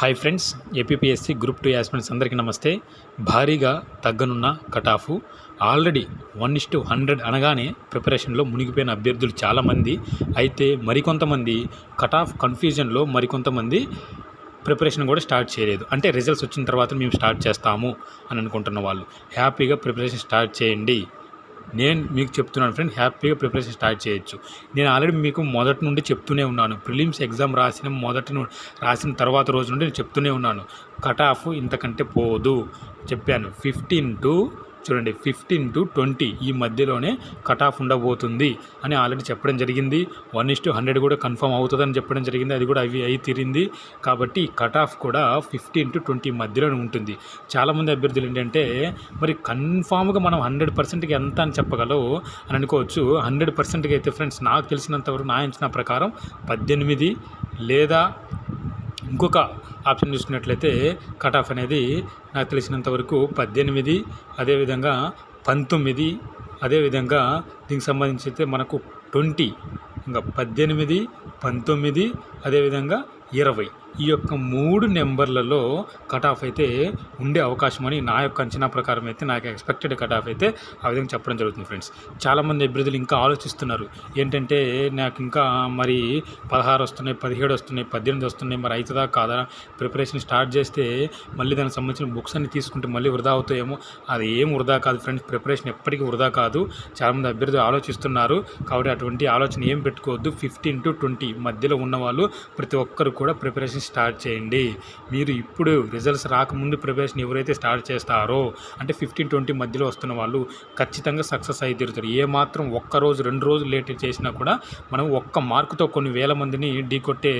Hi friends APSC group two aspirants అందరికీ నమస్తే. భారీగా తగ్గనున్న cutoff already one is two hundred అనగానే ప్రిపరేషన్లో మునిగిపోయిన అభ్యర్థులు చాలామంది. అయితే మరికొంతమంది కటాఫ్ కన్ఫ్యూజన్లో మరికొంతమంది ప్రిపరేషన్ కూడా స్టార్ట్ చేయలేదు. అంటే రిజల్ట్స్ వచ్చిన తర్వాత మేము స్టార్ట్ చేస్తాము అని అనుకుంటున్న వాళ్ళు. హ్యాపీగా ప్రిపరేషన్ స్టార్ట్ చేయండి. నేను మీకు చెప్తున్నాను ఫ్రెండ్ హ్యాపీగా ప్రిపరేషన్ స్టార్ట్ చేయొచ్చు. నేను ఆల్రెడీ మీకు మొదటి నుండి చెప్తూనే ఉన్నాను. ప్రిలిమ్స్ ఎగ్జామ్ రాసిన మొదటి రాసిన తర్వాత రోజు నుండి నేను చెప్తూనే ఉన్నాను. కట్ ఆఫ్ ఇంతకంటే పోదు. చెప్పాను. ఫిఫ్టీన్ టు చూడండి ఫిఫ్టీన్ టు ట్వంటీ ఈ మధ్యలోనే కట్ ఆఫ్ ఉండబోతుంది అని ఆల్రెడీ చెప్పడం జరిగింది. వన్ ఇస్ టు హండ్రెడ్ కూడా కన్ఫర్మ్ అవుతుందని చెప్పడం జరిగింది. అది కూడా అవి అయి తీరింది. కాబట్టి కట్ ఆఫ్ కూడా ఫిఫ్టీన్ టు ట్వంటీ మధ్యలోనే ఉంటుంది. చాలామంది అభ్యర్థులు ఏంటంటే మరి కన్ఫామ్గా మనం హండ్రెడ్ పర్సెంట్కి ఎంత అని చెప్పగలవు అని అనుకోవచ్చు. హండ్రెడ్ పర్సెంట్కి అయితే ఫ్రెండ్స్ నాకు తెలిసినంతవరకు నా అంచనా ప్రకారం పద్దెనిమిది లేదా ఇంకొక ఆప్షన్ చూసుకున్నట్లయితే కట్ ఆఫ్ అనేది నాకు తెలిసినంత వరకు పద్దెనిమిది అదేవిధంగా పంతొమ్మిది అదేవిధంగా దీనికి సంబంధించి అయితే మనకు ట్వంటీ. ఇంకా పద్దెనిమిది పంతొమ్మిది అదేవిధంగా ఇరవై. ఈ యొక్క మూడు నెంబర్లలో కట్ ఆఫ్ అయితే ఉండే అవకాశం అని నా యొక్క అంచనా ప్రకారం అయితే నాకు ఎక్స్పెక్టెడ్ కట్ ఆఫ్ అయితే ఆ విధంగా చెప్పడం జరుగుతుంది ఫ్రెండ్స్ చాలామంది అభ్యర్థులు ఇంకా ఆలోచిస్తున్నారు. ఏంటంటే నాకు ఇంకా మరి పదహారు వస్తున్నాయి పదిహేడు వస్తున్నాయి పద్దెనిమిది వస్తున్నాయి మరి అవుతుందా కాదా? ప్రిపరేషన్ స్టార్ట్ చేస్తే మళ్ళీ దానికి సంబంధించిన బుక్స్ అన్ని తీసుకుంటే మళ్ళీ వృధా అవుతాయేమో? అది ఏం వృధా కాదు ఫ్రెండ్స్ ప్రిపరేషన్ ఎప్పటికీ వృధా కాదు. చాలామంది అభ్యర్థులు ఆలోచిస్తున్నారు. కాబట్టి అటువంటి ఆలోచన ఏం పెట్టుకోవద్దు. ఫిఫ్టీన్ టు ట్వంటీ మధ్యలో ఉన్న వాళ్ళు ప్రతి ఒక్కరు కూడా ప్రిపరేషన్ స్టార్ట్ చేయండి. మీరు ఇప్పుడు రిజల్ట్స్ రాకముందు ప్రిపరేషన్ ఎవరైతే స్టార్ట్ చేస్తారో అంటే ఫిఫ్టీన్ ట్వంటీ మధ్యలో వస్తున్న వాళ్ళు ఖచ్చితంగా సక్సెస్ అయి తీరుతారు. ఏ మాత్రం ఒక్క రోజు రెండు రోజులు లేట్ చేసినా కూడా మనం ఒక్క మార్కుతో కొన్ని వేల మందిని ఢీకొట్టే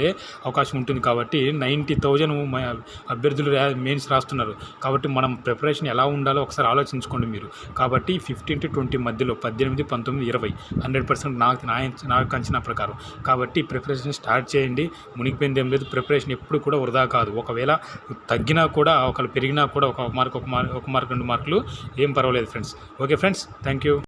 అవకాశం ఉంటుంది కాబట్టి నైంటీ థౌజండ్ అభ్యర్థులు మెయిన్స్ రాస్తున్నారు. కాబట్టి మనం ప్రిపరేషన్ ఎలా ఉండాలో ఒకసారి ఆలోచించుకోండి మీరు. కాబట్టి ఫిఫ్టీన్ టు ట్వంటీ మధ్యలో పద్దెనిమిది పంతొమ్మిది ఇరవై హండ్రెడ్ పర్సెంట్ నాకు నా నాకు అంచనా ప్రకారం. కాబట్టి ప్రిపరేషన్ స్టార్ట్ చేయండి. మునిగిపోయింది ఏం లేదు ప్రిపరేషన్ ఎప్పుడు కూడా వృధా కాదు. ఒకవేళ తగ్గినా కూడా ఒకళ్ళు పెరిగినా కూడా ఒక మార్క్ ఒక మార్క్ ఒక మార్క్ రెండు మార్కులు ఏం పర్వాలేదు friends okay friends thank you